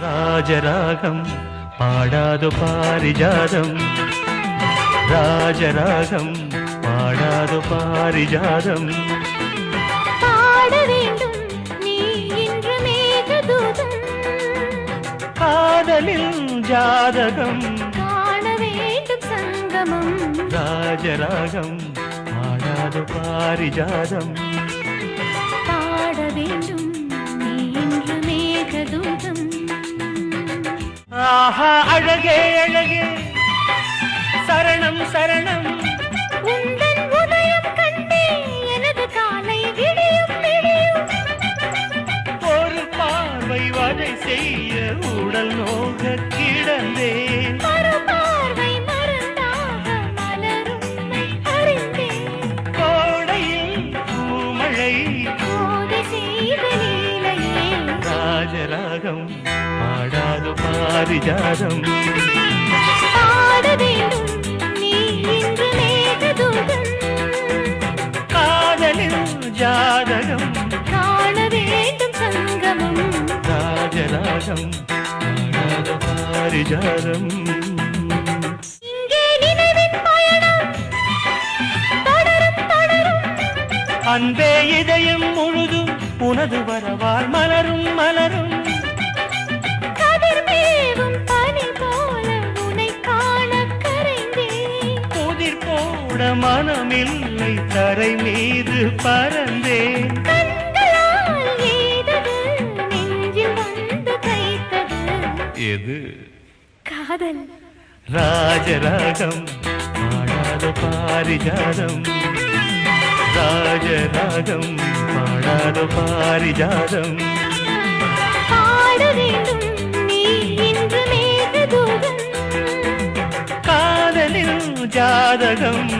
ராஜராகம் பாடாது பாரிஜாதம். ராஜராகம் பாடாது பாரிஜாதம். பாட வேண்டும் நீ இன்று மேகதூதம் காதலில் ஜாதகம். காண வேண்டும் சங்கமம். ராஜராகம் பாடாது பாரிஜாதம். அழகே சரணம் சரணம். உந்தன் உதயம் கண்டே எனது காலை விடியும் விடியும். ஒரு பார்வை வதை செய்ய உடல் நோக கிடந்தேன் ராஜராகம் பாடாது பாரிஜாதம். பாடாது பாரிஜாதம். அன்பே இதயம் முழுதும் உனது வரவால் மலரும் மலரும். மனமில்லை தரை மீது பறந்தேன். எது காதல். ராஜராகம் பாடாத பாரிஜாதம். ராஜராகம் பாடாத பாரிஜாதம். பாட வேண்டும் ஜாதகம்.